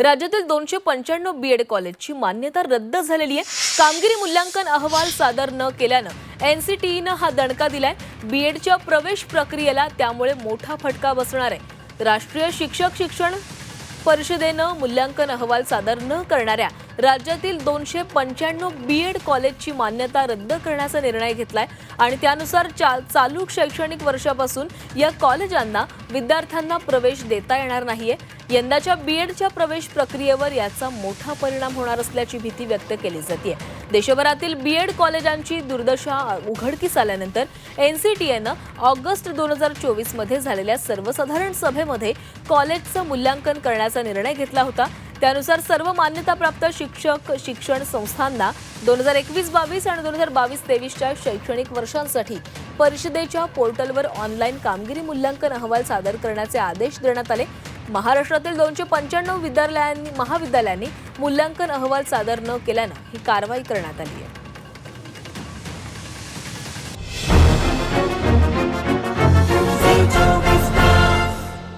राज्यातील दोनशे पंच्याण्णव बी एड कॉलेजची मान्यता रद्द झालेली आहे. कामगिरी मूल्यांकन अहवाल सादर न केल्यानं एनसीटीईनं हा दणका दिलाय. बी एडच्या प्रवेश प्रक्रियेला त्यामुळे मोठा फटका बसणार आहे. राष्ट्रीय शिक्षक शिक्षण परिषदेनं मूल्यांकन अहवाल सादर न करणाऱ्या राज्यातील दोनशे पंच्याण्णव बी एड कॉलेजची मान्यता रद्द करण्याचा निर्णय घेतलाय आणि त्यानुसार चा चालू शैक्षणिक वर्षापासून या कॉलेजांना विद्यार्थ्यांना प्रवेश देता येणार नाहीये. यंदाच्या बीएडच्या प्रवेश प्रक्रियेवर याचा मोठा परिणाम होणार असल्याची भीती व्यक्त केली जाते देशभरातील बीएड कॉलेजांची दुर्दशा उघडकीस आल्यानंतर एनसीटीएनं ऑगस्ट दोन हजार चोवीसमध्ये झालेल्या सर्वसाधारण सभेमध्ये कॉलेजचं मूल्यांकन करण्याचा निर्णय घेतला होता. त्यानुसार सर्व मान्यताप्राप्त शिक्षक शिक्षण संस्थांना दोन हजार एकवीस बावीस आणि दोन हजार बावीस तेवीसच्या शैक्षणिक वर्षांसाठी परिषदेच्या पोर्टलवर ऑनलाईन कामगिरी मूल्यांकन अहवाल सादर करण्याचे आदेश देण्यात आले. महाराष्ट्रातील दोनशे पंच्याण्णव विद्यालयांनी महाविद्यालयांनी मूल्यांकन अहवाल सादर न केल्यानं ही कारवाई करण्यात आली आहे.